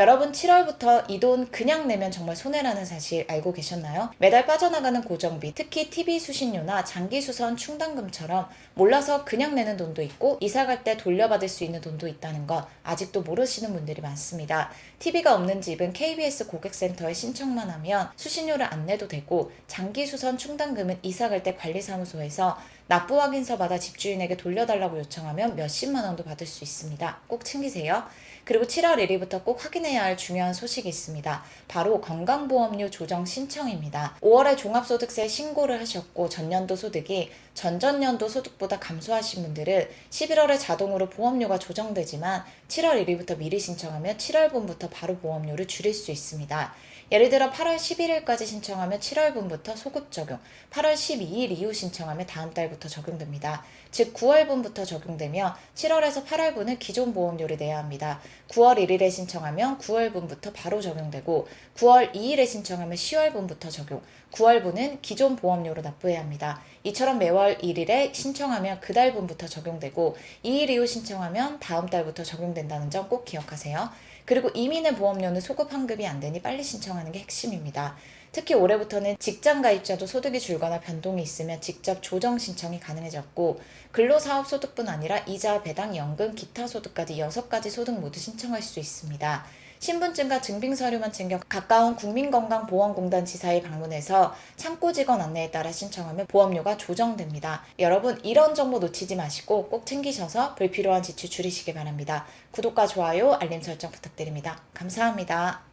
여러분 7월부터 이 돈 그냥 내면 정말 손해라는 사실 알고 계셨나요? 매달 빠져나가는 고정비, 특히 TV 수신료나 장기 수선 충당금처럼 몰라서 그냥 내는 돈도 있고 이사 갈 때 돌려받을 수 있는 돈도 있다는 거 아직도 모르시는 분들이 많습니다. TV가 없는 집은 KBS 고객센터에 신청만 하면 수신료를 안 내도 되고 장기 수선 충당금은 이사 갈 때 관리사무소에서 납부 확인서 받아 집주인에게 돌려달라고 요청하면 몇십만 원도 받을 수 있습니다. 꼭 챙기세요. 그리고 7월 1일부터 꼭 확인해야 할 중요한 소식이 있습니다. 바로 건강보험료 조정 신청입니다. 5월에 종합소득세 신고를 하셨고 전년도 소득이 전전년도 소득보다 감소하신 분들은 11월에 자동으로 보험료가 조정되지만 7월 1일부터 미리 신청하면 7월분부터 바로 보험료를 줄일 수 있습니다. 예를 들어 8월 11일까지 신청하면 7월분부터 소급 적용, 8월 12일 이후 신청하면 다음 달부터 적용됩니다. 즉 9월분부터 적용되며 7월에서 8월분은 기존 보험료를 내야 합니다. 9월 1일에 신청하면 9월분부터 바로 적용되고 9월 2일에 신청하면 10월분부터 적용, 9월분은 기존 보험료로 납부해야 합니다. 이처럼 매월 1일에 신청하면 그 달분부터 적용되고 2일 이후 신청하면 다음 달부터 적용된다는 점 꼭 기억하세요. 그리고 이민의 보험료는 소급 환급이 안 되니 빨리 신청하는 게 핵심입니다. 특히 올해부터는 직장 가입자도 소득이 줄거나 변동이 있으면 직접 조정 신청 이 가능해졌고 근로사업 소득뿐 아니라 이자, 배당, 연금, 기타 소득까지 6가지 소득 모두 신청할 수 있습니다. 신분증과 증빙 서류만 챙겨 가까운 국민건강보험공단 지사에 방문해서 창구 직원 안내에 따라 신청하면 보험료가 조정됩니다. 여러분 이런 정보 놓치지 마시고 꼭 챙기셔서 불필요한 지출 줄이시기 바랍니다. 구독과 좋아요, 알림 설정 부탁드립니다. 감사합니다.